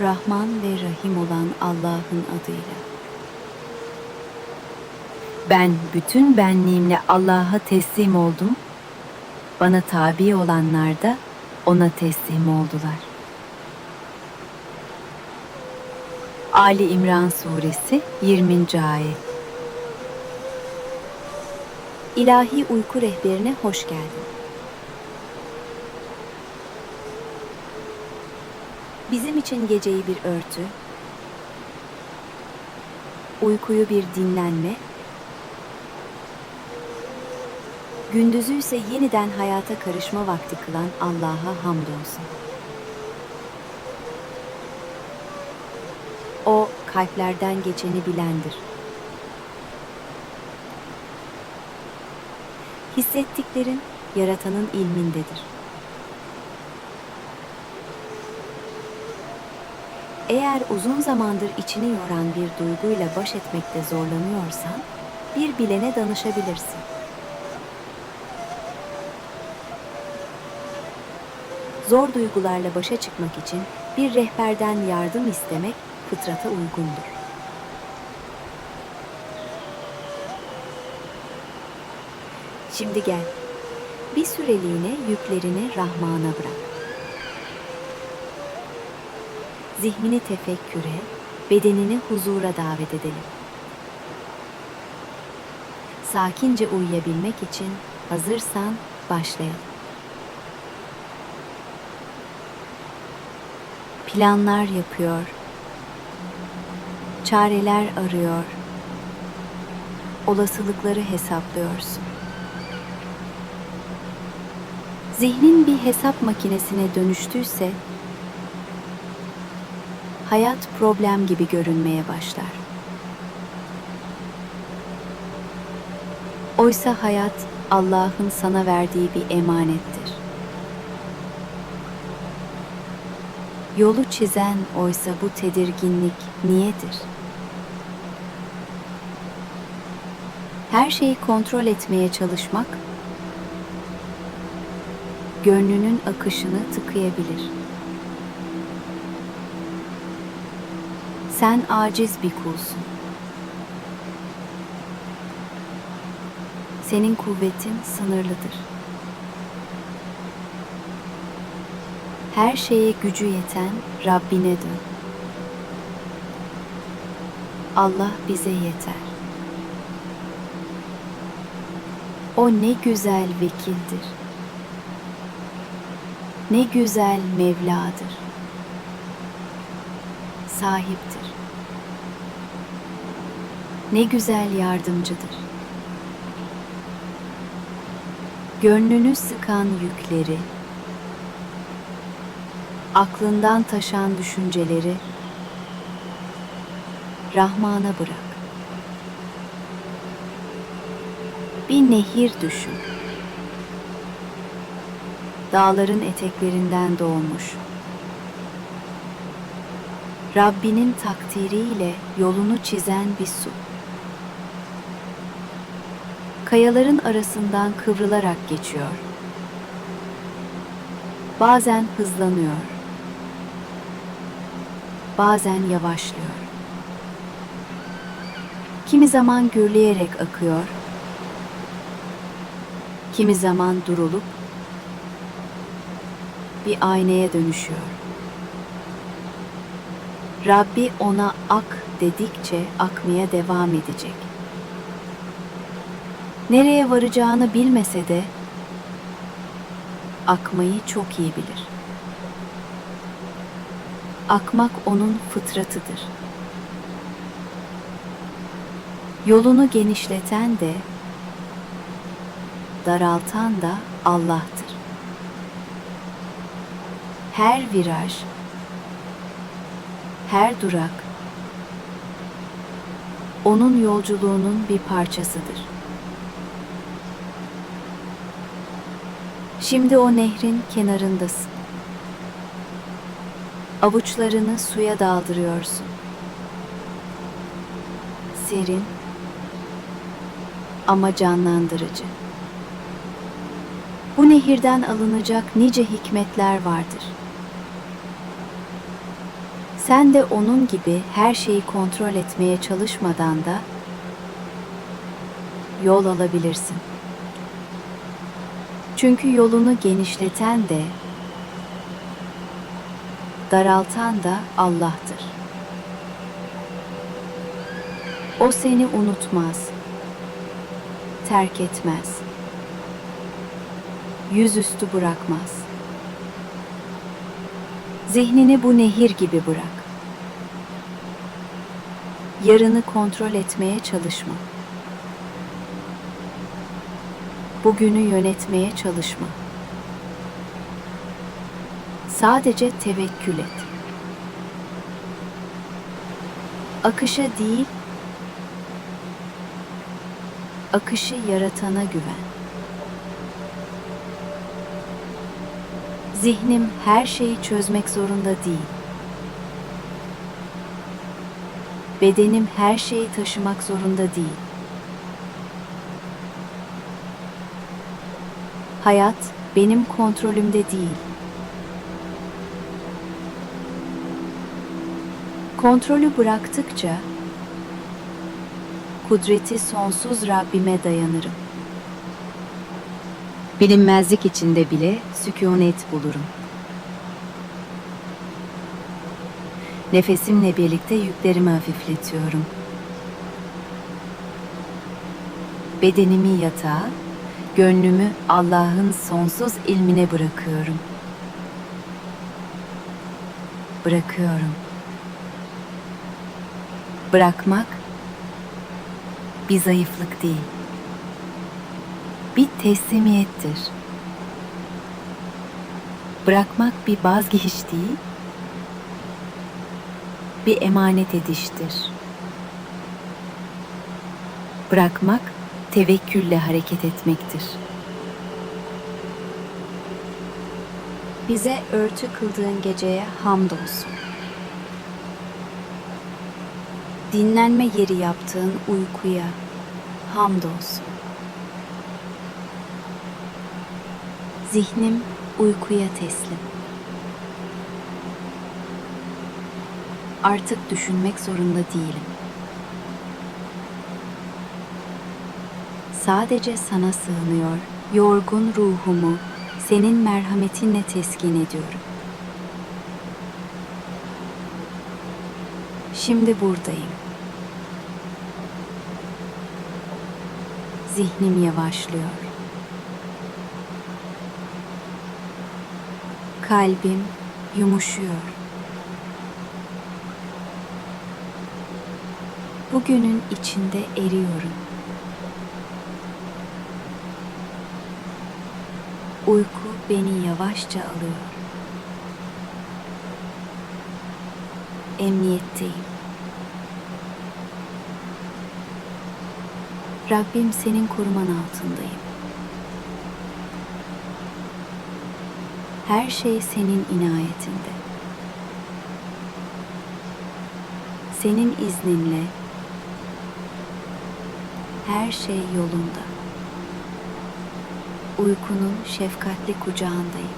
Rahman ve Rahim olan Allah'ın adıyla. Ben bütün benliğimle Allah'a teslim oldum. Bana tabi olanlar da ona teslim oldular. Ali İmran Suresi 20. ayet. İlahi uyku rehberine hoş geldin. Bizim için geceyi bir örtü, uykuyu bir dinlenme, gündüzü ise yeniden hayata karışma vakti kılan Allah'a hamdolsun. O kalplerden geçeni bilendir. Hissettiklerin yaratanın ilmindedir. Eğer uzun zamandır içini yoran bir duyguyla baş etmekte zorlanıyorsan, bir bilene danışabilirsin. Zor duygularla başa çıkmak için bir rehberden yardım istemek fıtrata uygundur. Şimdi gel. Bir süreliğine yüklerini Rahman'a bırak. Zihnini tefekküre, bedenini huzura davet edelim. Sakince uyuyabilmek için hazırsan başlayalım. Planlar yapıyor, çareler arıyor, olasılıkları hesaplıyorsun. Zihnin bir hesap makinesine dönüştüyse hayat problem gibi görünmeye başlar. Oysa hayat Allah'ın sana verdiği bir emanettir. Yolu çizen oysa bu tedirginlik niyedir? Her şeyi kontrol etmeye çalışmak gönlünün akışını tıkayabilir. Sen aciz bir kulsun. Senin kuvvetin sınırlıdır. Her şeye gücü yeten Rabbine dön. Allah bize yeter. O ne güzel vekildir. Ne güzel Mevladır. Sahiptir. Ne güzel yardımcıdır. Gönlünü sıkan yükleri, aklından taşan düşünceleri Rahman'a bırak. Bir nehir düşün. Dağların eteklerinden doğmuş. Rabbinin takdiriyle yolunu çizen bir su. Kayaların arasından kıvrılarak geçiyor. Bazen hızlanıyor. Bazen yavaşlıyor. Kimi zaman gürleyerek akıyor. Kimi zaman durulup bir aynaya dönüşüyor. Rabbi ona ak dedikçe akmaya devam edecek. Nereye varacağını bilmese de akmayı çok iyi bilir. Akmak onun fıtratıdır. Yolunu genişleten de daraltan da Allah'tır. Her viraj, her durak onun yolculuğunun bir parçasıdır. Şimdi o nehrin kenarındasın. Avuçlarını suya daldırıyorsun. Serin ama canlandırıcı. Bu nehirden alınacak nice hikmetler vardır. Sen de onun gibi her şeyi kontrol etmeye çalışmadan da yol alabilirsin. Çünkü yolunu genişleten de daraltan da Allah'tır. O seni unutmaz, terk etmez, yüzüstü bırakmaz. Zihnini bu nehir gibi bırak. Yarını kontrol etmeye çalışma. Bugünü yönetmeye çalışma. Sadece tevekkül et. Akışa değil, akışı yaratana güven. Zihnim her şeyi çözmek zorunda değil. Bedenim her şeyi taşımak zorunda değil. Hayat benim kontrolümde değil. Kontrolü bıraktıkça kudreti sonsuz Rabbime dayanırım. Bilinmezlik içinde bile sükunet bulurum. Nefesimle birlikte yüklerimi hafifletiyorum. Bedenimi yatağa, gönlümü Allah'ın sonsuz ilmine bırakıyorum. Bırakıyorum. Bırakmak bir zayıflık değil bir teslimiyettir. Bırakmak bir vazgeçiş değil, bir emanet ediştir. Bırakmak tevekkülle hareket etmektir. Bize örtü kıldığın geceye hamdolsun. Dinlenme yeri yaptığın uykuya hamdolsun. Zihnim uykuya teslim. Artık düşünmek zorunda değilim. Sadece sana sığınıyor, yorgun ruhumu senin merhametinle teskin ediyorum. Şimdi buradayım. Zihnim yavaşlıyor. Kalbim yumuşuyor. Bugünün içinde eriyorum. Uyku beni yavaşça alıyor. Emniyetteyim. Rabbim senin koruman altındayım. Her şey senin inayetinde. Senin izninle her şey yolunda. Uykunun şefkatli kucağındayım.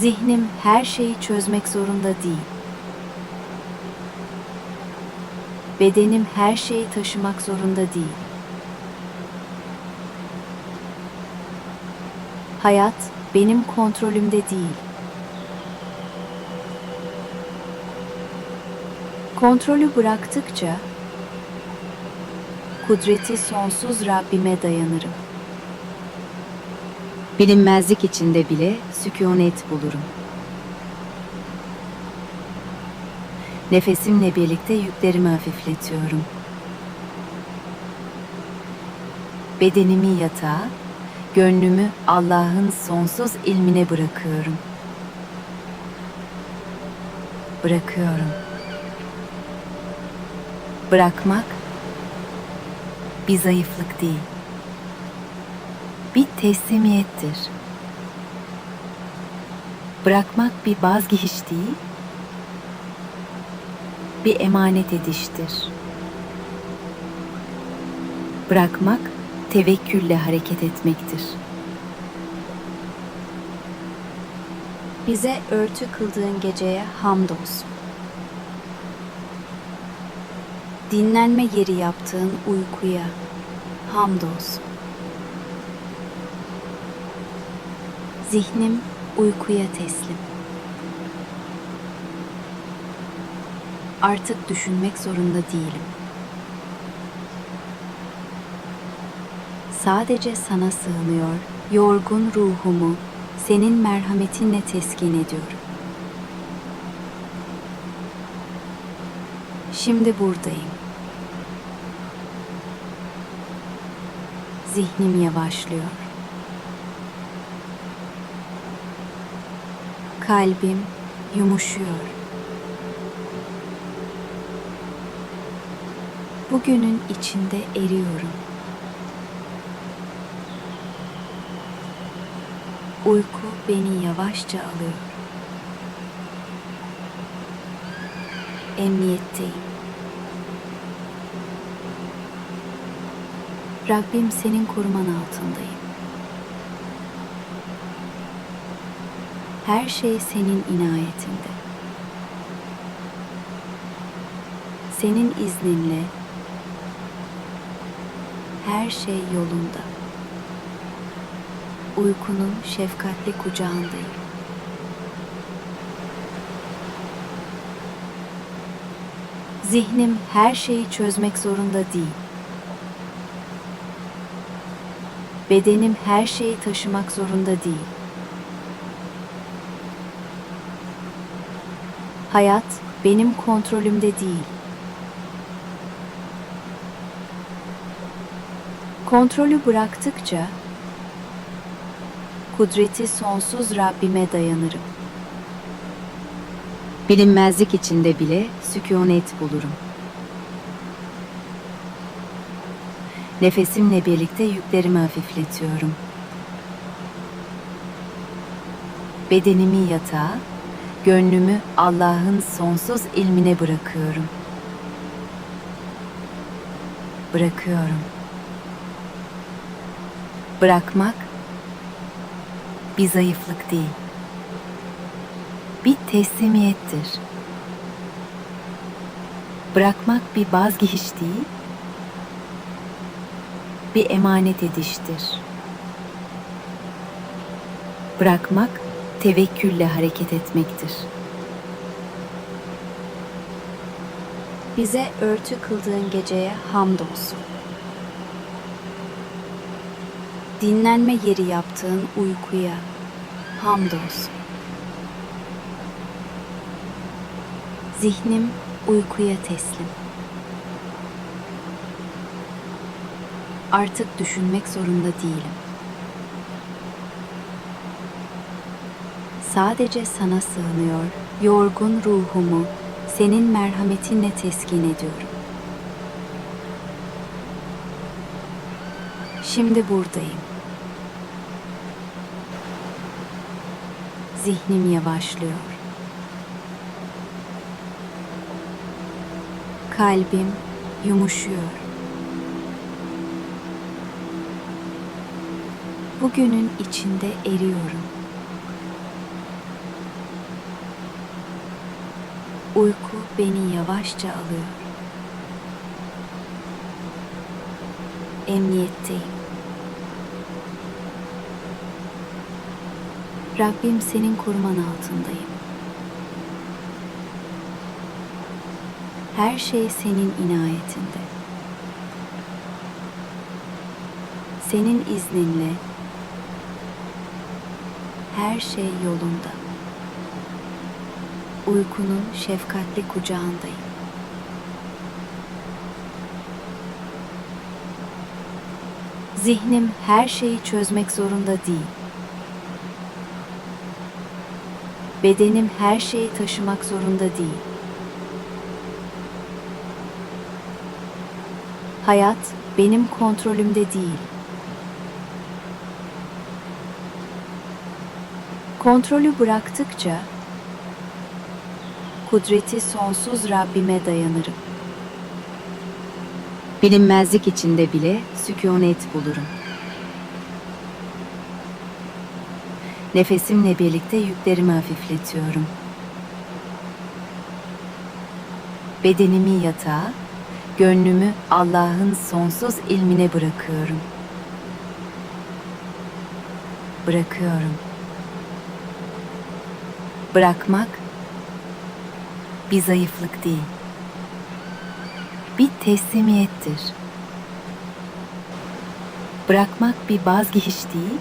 Zihnim her şeyi çözmek zorunda değil. Bedenim her şeyi taşımak zorunda değil. Hayat benim kontrolümde değil. Kontrolü bıraktıkça kudreti sonsuz Rabbime dayanırım. Bilinmezlik içinde bile sükunet bulurum. Nefesimle birlikte yüklerimi hafifletiyorum. Bedenimi yatağa, gönlümü Allah'ın sonsuz ilmine bırakıyorum. Bırakıyorum. Bırakmak bir zayıflık değil. Bir teslimiyettir. Bırakmak bir vazgeçiş değil, bir emanet ediştir. Bırakmak tevekkülle hareket etmektir. Bize örtü kıldığın geceye hamdolsun. Dinlenme yeri yaptığın uykuya hamdolsun. Zihnim uykuya teslim. Artık düşünmek zorunda değilim. Sadece sana sığınıyor, yorgun ruhumu senin merhametinle teskin ediyorum. Şimdi buradayım. Zihnim yavaşlıyor. Kalbim yumuşuyor. Bugünün içinde eriyorum. Uyku beni yavaşça alıyor. Emniyetteyim. Rabbim senin koruman altındayım. Her şey senin inayetinde. Senin izninle her şey yolunda. Uykunun şefkatli kucağındayım. Zihnim her şeyi çözmek zorunda değil. Bedenim her şeyi taşımak zorunda değil. Hayat benim kontrolümde değil. Kontrolü bıraktıkça kudreti sonsuz Rabbime dayanırım. Bilinmezlik içinde bile sükunet bulurum. Nefesimle birlikte yüklerimi hafifletiyorum. Bedenimi yatağa, gönlümü Allah'ın sonsuz ilmine bırakıyorum. Bırakıyorum. Bırakmak bir zayıflık değil. Bir teslimiyettir. Bırakmak bir vazgeçiş değil, bir emanet ediştir. Bırakmak tevekkülle hareket etmektir. Bize örtü kıldığın geceye hamdolsun. Dinlenme yeri yaptığın uykuya hamdolsun. Zihnim uykuya teslim. Artık düşünmek zorunda değilim. Sadece sana sığınıyor, yorgun ruhumu senin merhametinle teskin ediyorum. Şimdi buradayım. Zihnim yavaşlıyor. Kalbim yumuşuyor. Bugünün içinde eriyorum. Uyku beni yavaşça alıyor. Emniyetteyim. Rabbim senin koruman altındayım. Her şey senin inayetinde. Senin izninle her şey yolunda. Uykunun şefkatli kucağındayım. Zihnim her şeyi çözmek zorunda değil. Bedenim her şeyi taşımak zorunda değil. Hayat benim kontrolümde değil. Kontrolü bıraktıkça kudreti sonsuz Rabbime dayanırım. Bilinmezlik içinde bile sükunet bulurum. Nefesimle birlikte yüklerimi hafifletiyorum. Bedenimi yatağa, gönlümü Allah'ın sonsuz ilmine bırakıyorum. Bırakıyorum. Bırakmak bir zayıflık değil. Bir teslimiyettir. Bırakmak bir vazgeçiş değil,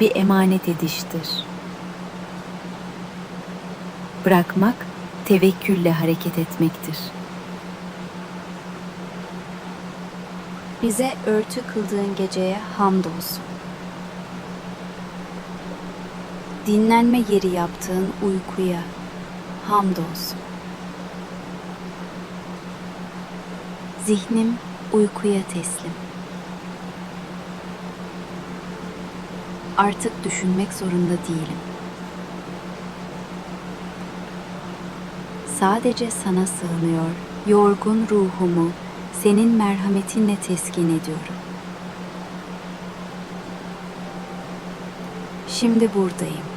bir emanet ediştir. Bırakmak tevekkülle hareket etmektir. Bize örtü kıldığın geceye hamdolsun. Dinlenme yeri yaptığın uykuya hamdolsun. Zihnim uykuya teslim. Artık düşünmek zorunda değilim. Sadece sana sığınıyor, yorgun ruhumu senin merhametinle teskin ediyorum. Şimdi buradayım.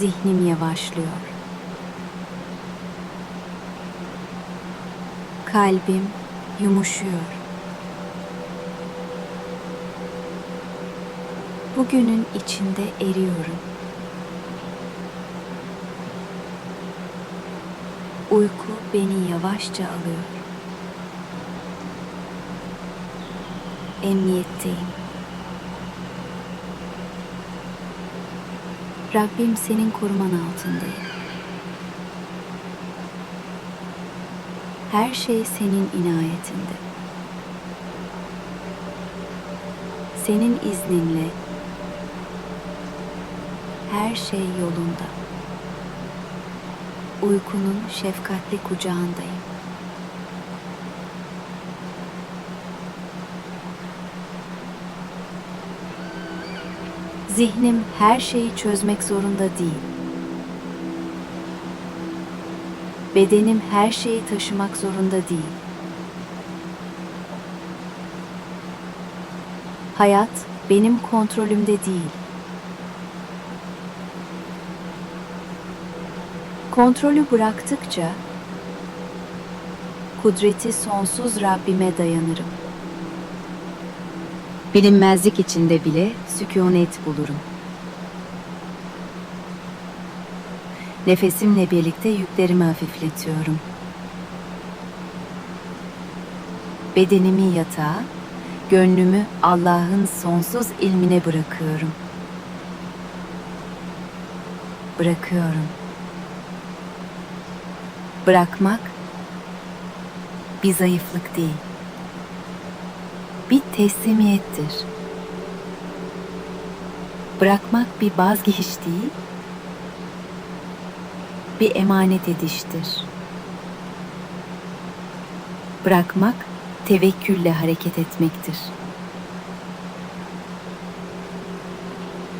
Zihnim yavaşlıyor. Kalbim yumuşuyor. Bugünün içinde eriyorum. Uyku beni yavaşça alıyor. Emniyetteyim. Rabbim senin koruman altındayım. Her şey senin inayetinde. Senin izninle her şey yolunda. Uykunun şefkatli kucağındayım. Zihnim her şeyi çözmek zorunda değil. Bedenim her şeyi taşımak zorunda değil. Hayat benim kontrolümde değil. Kontrolü bıraktıkça kudreti sonsuz Rabbime dayanırım. Bilinmezlik içinde bile sükunet bulurum. Nefesimle birlikte yüklerimi hafifletiyorum. Bedenimi yatağa, gönlümü Allah'ın sonsuz ilmine bırakıyorum. Bırakıyorum. Bırakmak bir zayıflık değil bir teslimiyettir. Bırakmak bir vazgeçiş değil, bir emanet ediştir. Bırakmak tevekkülle hareket etmektir.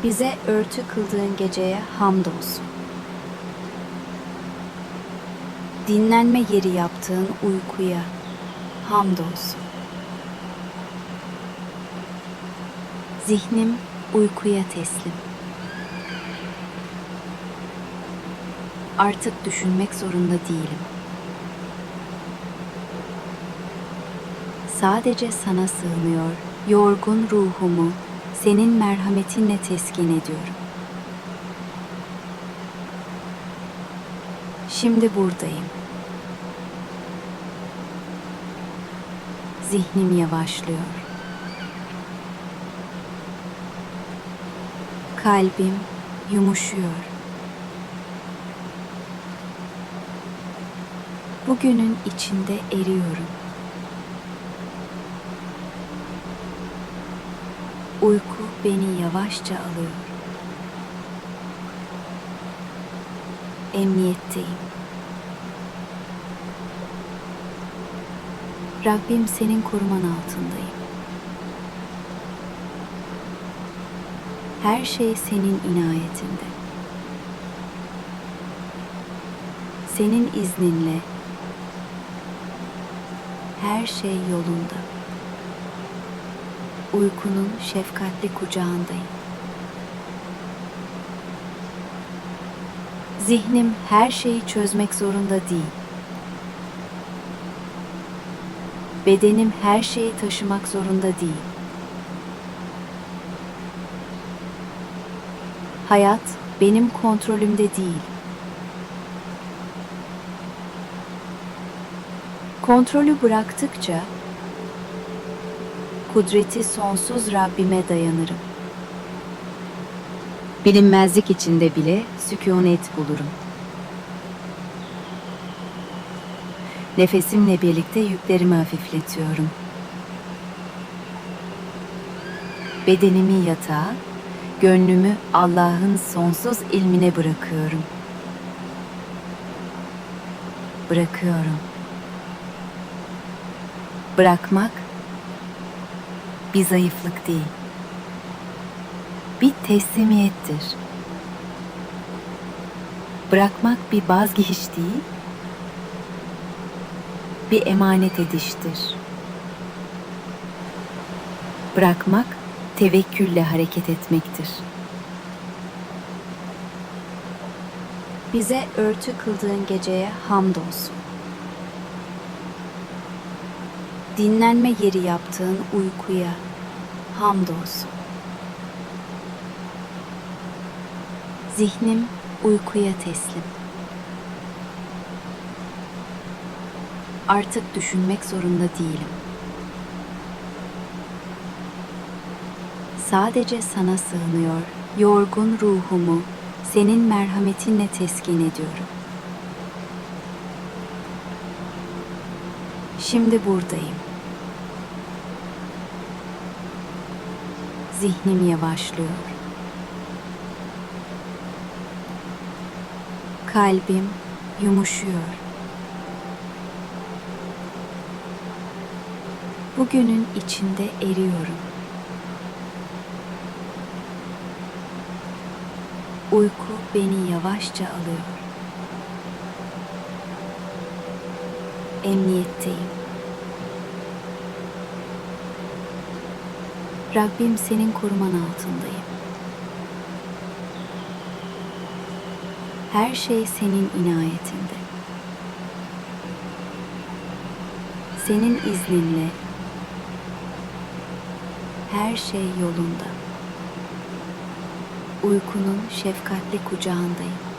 Bize örtü kıldığın geceye hamdolsun. Dinlenme yeri yaptığın uykuya hamdolsun. Zihnim uykuya teslim. Artık düşünmek zorunda değilim. Sadece sana sığınıyor, yorgun ruhumu senin merhametinle teskin ediyorum. Şimdi buradayım. Zihnim yavaşlıyor. Kalbim yumuşuyor. Bugünün içinde eriyorum. Uyku beni yavaşça alıyor. Emniyetteyim. Rabbim senin koruman altındayım. Her şey senin inayetinde. Senin izninle her şey yolunda. Uykunun şefkatli kucağındayım. Zihnim her şeyi çözmek zorunda değil. Bedenim her şeyi taşımak zorunda değil. Hayat benim kontrolümde değil. Kontrolü bıraktıkça kudreti sonsuz Rabbime dayanırım. Bilinmezlik içinde bile sükunet bulurum. Nefesimle birlikte yüklerimi hafifletiyorum. Bedenimi yatağa, gönlümü Allah'ın sonsuz ilmine bırakıyorum. Bırakıyorum. Bırakmak bir zayıflık değil bir teslimiyettir. Bırakmak bir vazgeçiş değil, bir emanet ediştir. Bırakmak tevekkülle hareket etmektir. Bize örtü kıldığın geceye hamdolsun. Dinlenme yeri yaptığın uykuya hamdolsun. Zihnim uykuya teslim. Artık düşünmek zorunda değilim. Sadece sana sığınıyor, yorgun ruhumu senin merhametinle teskin ediyorum. Şimdi buradayım. Zihnim yavaşlıyor. Kalbim yumuşuyor. Bugünün içinde eriyorum. Uyku beni yavaşça alıyor. Emniyetteyim. Rabbim senin koruman altındayım. Her şey senin inayetinde. Senin izninle her şey yolunda. Uykunun şefkatli kucağındayım.